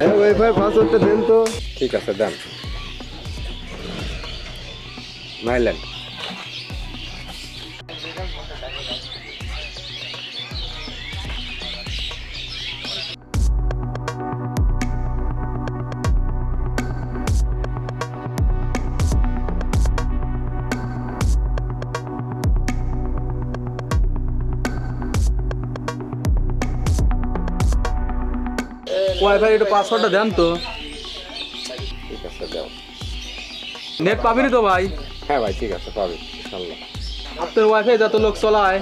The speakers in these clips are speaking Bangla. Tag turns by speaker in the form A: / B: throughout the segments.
A: ওয়াইফাই পাসওয়ার্ডটা দেন
B: ঠিক আছে দেন। মাইলেন
C: ওয়াইফাই একটু পাসওয়ার্ডটা দেন তো।
B: ঠিক আছে দাও।
C: নেট পাবিনি তো ভাই?
B: হ্যাঁ ভাই ঠিক আছে পাবি ইনশাল্লাহ।
C: আপনার ওয়াইফাই যত লোক চলায়।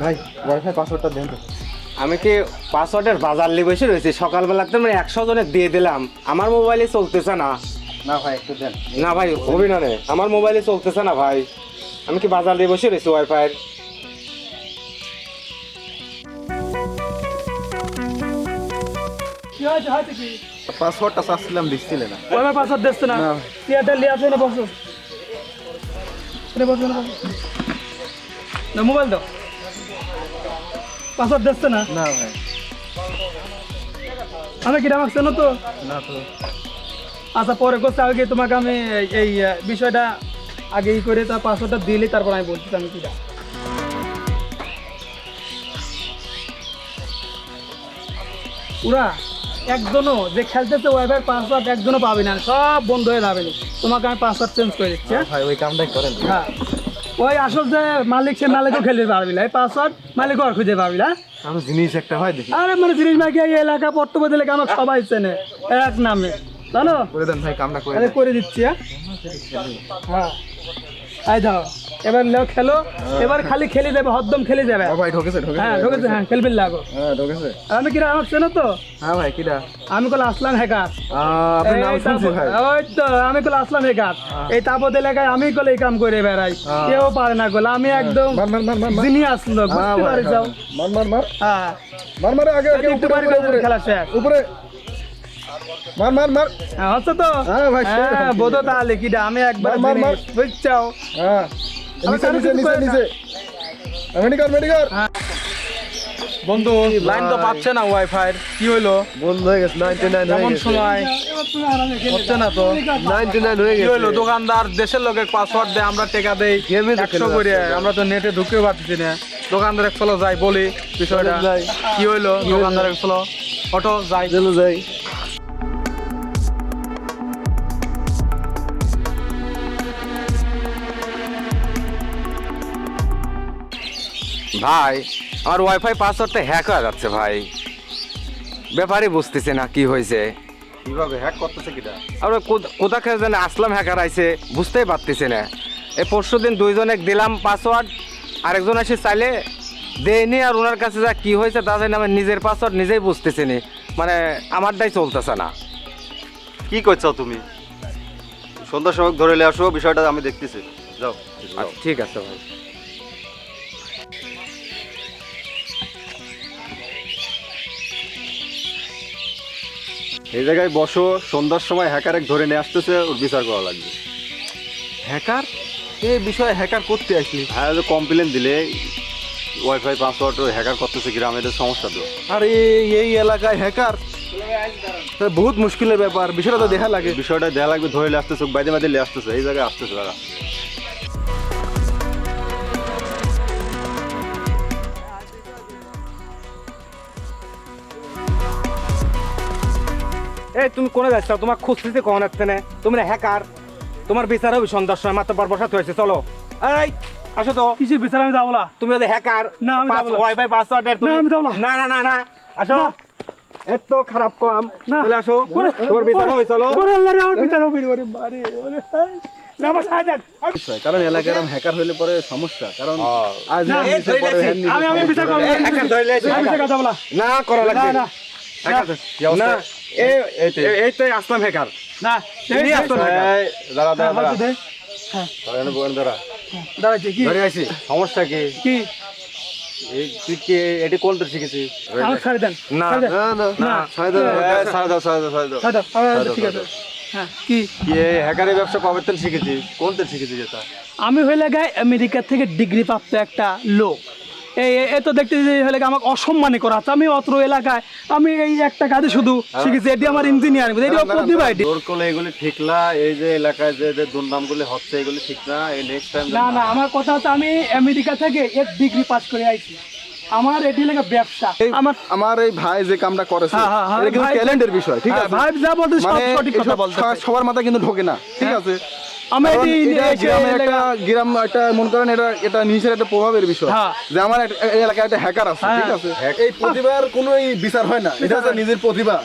A: ভাই ওয়াইফাই পাসওয়ার্ডটা দেন তো।
B: আমি কি পাসওয়ার্ডের বাজার লিয়ে বসে রয়েছি? সকালবেলাতে মানে একশো জনের দিয়ে দিলাম। আমার মোবাইলে চলতেছে না।
A: না ভাই একটু দেন।
B: না ভাই হবি না রে। আমার মোবাইলে চলতেছে না ভাই। আমি কি বাজার দিয়ে বসে রয়েছি ওয়াইফাই
C: কি হয়েছে হয়েছে কি?
A: পাসওয়ার্ডটা চাচ্ছিলাম দিচ্ছিলে না।
C: ওয়াইফাই পাসওয়ার্ড দিচ্ছে না।
A: না।
C: থিয়েটার লিয়ে আসো না বসো। এনে বসো না বসো। না মোবাইল দাও। পাসওয়ার্ড দিচ্ছে না?
A: না ভাই।
C: আমি কিরা আমাকে চেনো তো?
A: না তো।
C: আচ্ছা পরে করছে। আগে তোমাকে আমি এই- বিষয়টা আগে ই করে তার পাসওয়ার্ডটা দিলে তারপর আমি বলছি আমি কিরা পুরা একজনও যে খেলতেছে ওয়াইফাই পাসওয়ার্ড একজনও পাবে না সব বন্ধ হয়ে যাবে তোমাকে আমি পাসওয়ার্ড চেঞ্জ করে দিচ্ছি হ্যাঁ?
A: ভাই ওই কামটাই করেন।
C: হ্যাঁ। ওই আসল যে মালিক সে মালিকও খেলতে পারবি না এই পাসওয়ার্ড মালিকও আর খুঁজে পারবি না
A: আমি জিনিস একটা হয় দেখি।
C: আরে মানে জিনিস ভাই এই এলাকা পট্টপতি এলাকা আমার সবাই চেনে। এক নামে। জানো?
A: করে দেন ভাই কামটা করে
C: আরে করে দিচ্ছি হ্যাঁ? হ্যাঁ। আই যাও এবার লেও খেলো এবার খালি খেলে যাবে হদ্দম খেলে যাবে।
A: হ্যাঁ ভাই ঢোকেছে ঢোকেছে
C: হ্যাঁ ঢুকেছে। হ্যাঁ খেলবে লাগো।
A: হ্যাঁ ঢোকেছে।
C: আমি কিরা আমাকে চেনো তো?
A: হ্যাঁ ভাই কিরা
C: আমি কল আসলাম হ্যাকার
A: আপনার নাম শুনছি ভাই?
C: ওই তো আমি কল আসলাম হ্যাকার এই তাপত এলাকায় আমি কল এই কাম করে বেড়াই। কেউ পারে না কল আমি একদম
A: মার মার মার মার
C: লোক
A: হ্যাঁ
C: বুঝতে
A: ভাই,
C: যাও
A: মার মার মার।
C: হ্যাঁ।
A: মার মার আগে আগে
C: একটু
A: উপরে
C: খেলা শেষ
A: উপরে। মার মার মার।
C: হ্যাঁ হচ্ছে তো?
A: হ্যাঁ ভাই,
C: হ্যাঁ বোধ তাহলে কি আমি একবার
A: মার, মার।
C: বুঝছাও
A: হ্যাঁ। নিচে নিচে নিচে নিচে মেডিকার মেডিকার
C: বন্ধু লাইন তো পাচ্ছে না ওয়াইফাই কি হইল?
A: বন্ধ হয়ে গেছে 99 হয়ে
C: এমন
A: গেছে।
C: সময়? হচ্ছে না তো?
A: 99 হয়ে
C: কি
A: গেছে।
C: হইল? দোকানদার দেশের লোকের পাসওয়ার্ড দেয় আমরা টাকা দেই।
A: গেমে তো
C: একশো
A: খেলে
C: করে আমরা তো নেটে ঢুকতে পারতেছি না। দোকানদার এক চলো যাই বলি বিষয়টা। কি হইল? দোকানদার এক চলো অটো যাই।
A: চলো যাই।
B: ভাই আমার ওয়াইফাই পাসওয়ার্ডটা হ্যাক হয়ে যাচ্ছে ভাই। ব্যাপারই বুঝতেছে না কি হয়েছে?
A: কীভাবে হ্যাক করতেছে কিটা?
B: আমরা কোথা থেকে জানে আসলাম হ্যাকার আইছে বুঝতেই পারতেছি না। এই পরশু দিন দুইজনে দিলাম পাসওয়ার্ড আরেকজন এসে চাইলে দেয়নি আর ওনার কাছে যা কি হয়েছে তা জানি আমার নিজের পাসওয়ার্ড নিজেই বুঝতেছি নি। মানে আমারটাই চলতেছে না।
D: কি করছ তুমি? সন্ধ্যার সময় ধরে আসো বিষয়টা আমি দেখতেছি। যাও।
B: আচ্ছা, ঠিক আছে ভাই।
D: এই জায়গায় বসো সন্ধ্যার সময় হ্যাকার এক ধরে নিয়ে আসতেছে ওর বিচার করা লাগবে।
A: হ্যাকার এই বিষয়ে হ্যাকার করতে আসলি।
D: হ্যাঁ কমপ্লেন দিলে ওয়াইফাই পাসওয়ার্ড হ্যাকার করতেছে গ্রামে এদের সমস্যা তো।
A: আর এই এলাকায় হ্যাকার বহুত মুশকিলের ব্যাপার বিষয়টা তো দেখা লাগে।
D: বিষয়টা দেখা লাগবে ধরে আসতেছে বাইদে নিয়ে আসতেছে এই জায়গায় আসতেছে তারা।
B: এই তুমি কোনে যাচ্ছ? তোমার খুঁজতেছি কখন আসছে না তুমি হ্যাকার। তোমার বিচার হবে সন্ধ্যার সময় মাত্র পর বসাতে হয়েছে চলো। এই আসো তো।
C: কিসের বিচার? আমি যাব না।
B: তুমি ওদের হ্যাকার।
C: না, আমি যাব না।
B: ওয়াইফাই পাসওয়ার্ডের
C: না, আমি যাব না।
B: না না না আসো। এত খারাপ কাম।
C: না।
B: চলে আসো। তোমার বিচার হবে চলো।
C: আমার বিচার হবে? ওরে বারে, ওরে
A: কারণ এলাকার হ্যাকার পরে সমস্যা কারণ আজ হ্যাঁ হ্যাঁ
C: আমি আমি বিচার করব
B: না। করা
C: না
B: লাগবে
C: না।
B: না এই- এই- এই তো আসলাম হ্যাকার
C: না এই- এই-
B: আসতো
D: দাঁড়া দাঁড়া দাঁড়া।
C: দে।
D: দাঁড়া, বোন, দাঁড়া।
C: দাঁড়াইছে কি?
B: ধরে আছি সমস্যা কি?
C: কি?
D: তুই কি এটি কোনটা শিখেছিস?
C: আমার
B: না।
A: না না
C: না
A: ছাড়ে দাও।
D: এই, দাও ছাড় দাও। ছাড় দাও
C: ছাড় দাও, ঠিক আছে হ্যাঁ কি?
D: কি হ্যাকারের ব্যবসা কবে থেকে শিখেছিস? কোন থেকে শিখেছিস এটা?
C: আমি হইলে গায়ে আমেরিকা থেকে ডিগ্রি প্রাপ্ত একটা লোক। এ- এ তো দেখতে হলে আমাকে অসম্মানে করা আমি অত্র এলাকায় আমি এই একটা কাজে শুধু শিখেছি এটি আমার ইঞ্জিনিয়ারিং এটি প্রতিভা এটি
D: তোর এগুলি ঠিক না এই যে এলাকায় যে দুর্নামগুলি হচ্ছে এগুলি ঠিক না এই নেক্সট টাইম
C: না না আমার কথা হচ্ছে আমি আমেরিকা থেকে এক ডিগ্রি পাস করে আইছি। আমার এটি লেগে ব্যবসা। আমার
A: আমার এই ভাই যে কামটা করেছে
C: হ্যাঁ, হ্যাঁ, হ্যাঁ,
A: এটা কিন্তু ট্যালেন্টের বিষয় ঠিক
C: হ্যাঁ,
A: আছে?
C: ভাই যা বলতে সব
A: মানে
C: সঠিক কথা বলতে
A: সবার মাথা কিন্তু ঢোকে না ঠিক আছে? গ্রামে একটা গ্রাম একটা মনে করেন এটা এটা নিচের একটা প্রভাবের বিষয়। যে আমার এলাকায় একটা হ্যাকার আছে। ঠিক আছে? এই প্রতিভার কোনো বিচার হয় না। এটা হচ্ছে নিজের প্রতিভা।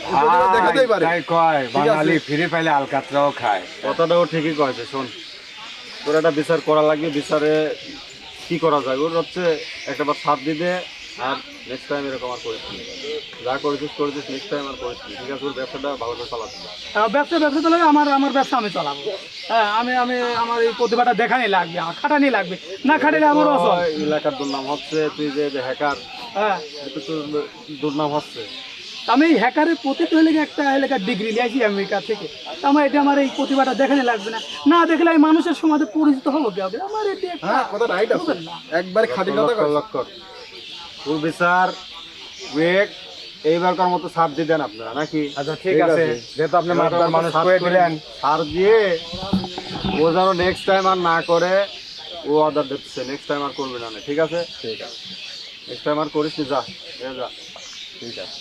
A: দেখাতেই পারে।
B: কয় বাঙালি ফিরে পাইলে আলকাতরাও খায়।
D: কথাটাও ঠিকই কয়েছে শোন। তোর একটা বিচার করা লাগবে বিচারে কি করা যায়? ওর হচ্ছে একটা বার সাথ দিতে আর নেক্সট টাইম এরকম আর করিস না। যা করেছিস করেছিস নেক্সট টাইম আর করিস ঠিক আছে? ওর ব্যবসাটা ভালো করে চালাতে
C: ব্যবসা ব্যবসা চলে আমার আমার ব্যবসা আমি চালাবো। হ্যাঁ আমি আমি আমার এই প্রতিভাটা দেখানি লাগবে আমার খাটানি লাগবে। না খাটালে আমার
D: ওই এলাকার দুর্নাম হচ্ছে তুই যে হ্যাকার
C: হ্যাঁ।
D: এটা তো দুর্নাম হচ্ছে।
C: আমি হ্যাকারের প্রতি তো একটা এলাকার ডিগ্রি নিয়েছি আমেরিকা থেকে? তো আমার এটা আমার এই প্রতিভাটা দেখানি লাগবে না। না দেখলে আমি মানুষের সমাজে পরিচিত হব কি হবে? আমার এটি
A: হ্যাঁ কথা রাইট আছে। একবারে খাঁটি কথা
D: তোর বিচার ওয়েট এইবারকার মতো সার দিয়ে দেন আপনারা নাকি?
B: আচ্ছা ঠিক আছে। যেহেতু আপনি মাতার মানুষ করে দিলেন।
D: সার দিয়ে ও যেন নেক্সট টাইম আর না করে ও অর্ডার দিচ্ছে। নেক্সট টাইম আর করবে না ঠিক আছে? ঠিক আছে। নেক্সট টাইম আর করিস যা যা। ঠিক আছে।